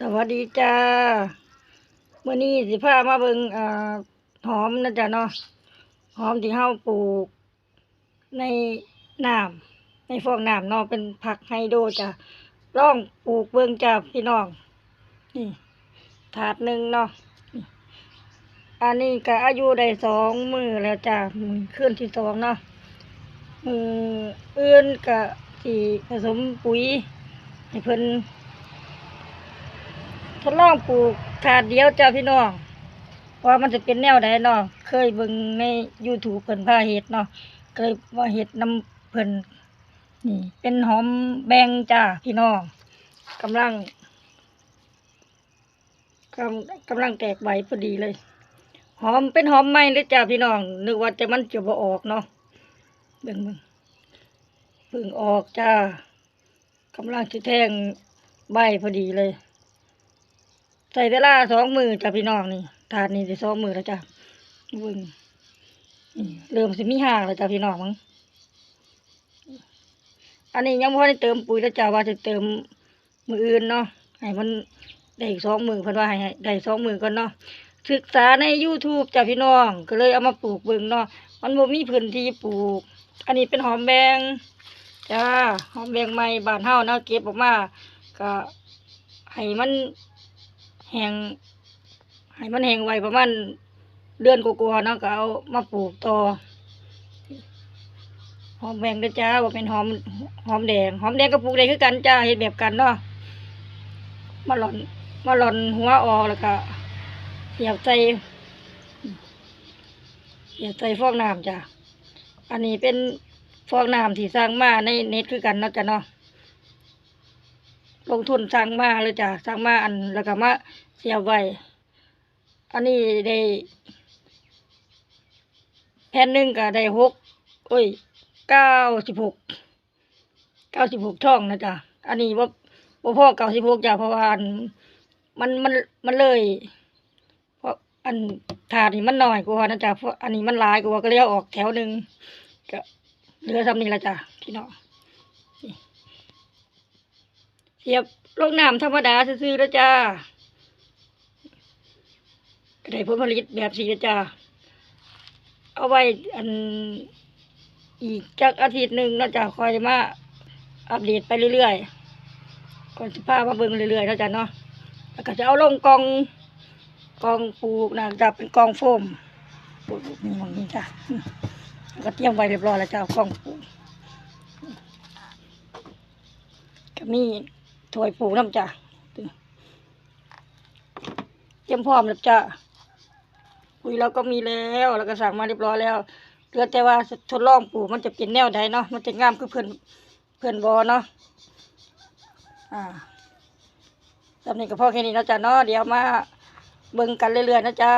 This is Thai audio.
สวัสดีจ้าเมื่อนี้สิพามาเบิงอ่าหอมนะจ๊ะเนาะหอมที่เฮาปลูก ในน้ำในฟองน้ำเนาะเป็นผักไฮโดรจ้ะร่องปลูกเบิงจ้าพี่น้องนี่ถาดหนึ่งเนาะอันนี้ก็อายุได้สองมือแล้วจ้ามือขึ้นที่สองเนาะมืออื่นก็ที่ผสมปุ๋ยให้เพิ่น ดลองปลูกถาดเดียวจ้าพี่น้องว่ามันจะเป็นแนวใดเนาะเคยเบิ่งใน YouTube เพิ่นพาเฮ็ดเนาะเคยว่าเฮ็ดนำเพิ่นนี่ เป็นหอมแบงจ้าพี่น้องกำลังกำกำลังแตกใบพอดีเลย หอมเป็นหอมใหม่เลยจ้าพี่น้องนึกว่าจะมันจะบ่ออกเนาะเบิ่งเบิ่งเพิ่งออกจ้ากำลังสิแทงใบพอดีเลย ใส่เวลาสองมือจ้ะพี่น้องนี่ถาดนี่จะสองมือแล้วจ้ะเบึงเริ่มสิมีห่างแล้วจ้ะพี่น้องมั้งอันนี้ยังพอได้เติมปุ๋ยแล้วจ้ะว่าจะเติมมืออื่นเนาะให้มันได้อีกสองมือเพิ่นว่าให้ได้สองมือก่อนเนาะศึกษาใน YouTube จ้ะพี่น้อง ก็เลยเอามาปลูกเบิ่งเนาะมันบ่มีพื้นที่ปลูก อันนี้เป็นหอมแบงจ้าหอมแบงใหม่บานเฮาเนาะเก็บออกมาก็ให้มัน แหงให้มันแหงไวประมาณเดือนกว่าๆเนาะก็เอามาปลูกต่อหอมแดงด้วยจ้าว่าเป็นหอมหอมแดง หอมแดงก็ปลูกได้คือกันจ้าเฮ็ดแบบกันเนาะมาหล่อนมาหล่อนหัวออกแล้วก็เสียบใส่เสียบใส่ฟองน้ำจ้าอันนี้เป็นฟองน้ำที่สร้างมาในเน็ตคือกันเนาะจ้ะเนาะ ลงทุนสร้างมาเลยจ้ะสร้างมาอันแล้วก็มาเสียบไว้ อันนี้ได้แผ่นหนึ่งก็ได้หกโอ้ยเก้าสิบหกเก้าสิบหกช่องนะจ๊ะอันนี้ว่าว่าพ่อเก้าสิบหกจ้ะเพราะว่าอันมันมันมันเลย เพราะอันถาดนี่มันน้อยกว่านะจ๊ะเพราะอันนี้มันหลายกว่าก็เลยเอาออกแถวหนึ่งก็เหลือทำนี้ละจ้ะพี่น้อง สียบลงน้ำธรรมดาซื่อๆแล้วจ้าก็ได้ผลผลิตแบบสีแล้วจ้าเอาไว้อันอีกจักอาทิตย์หนึ่งนาะจ้าคอยมาอัปเดตไปเรื่อยๆก่อนจะพามาเบิ่งเรื่อยๆนาะจ้าเนาะแล้วก็จะเอาลงกองกองปลูกนะจะเป็นกองโฟมปลูกนี่มองนี้จ้าแล้วก็เตรียมไว้เรียบร้อยแล้วจ้าเอากองปลูกก็มี ถ้วยปลูกน้ำจ้ะเตรียมพร้อมแล้วจ้ะปุ๋ยเราก็มีแล้วแล้วก็สั่งมาเรียบร้อยแล้วเหลือแต่ว่าทดลองปลูกมันจะเป็นแนวใดเนาะมันจะงามคือเพื่อนเพื่อนบอเนาะอ่าสำนี้ก็พอแค่นี้นาะจ้ะเนาะเดี๋ยวมาเบิ่งกันเรื่อยๆนะจ้า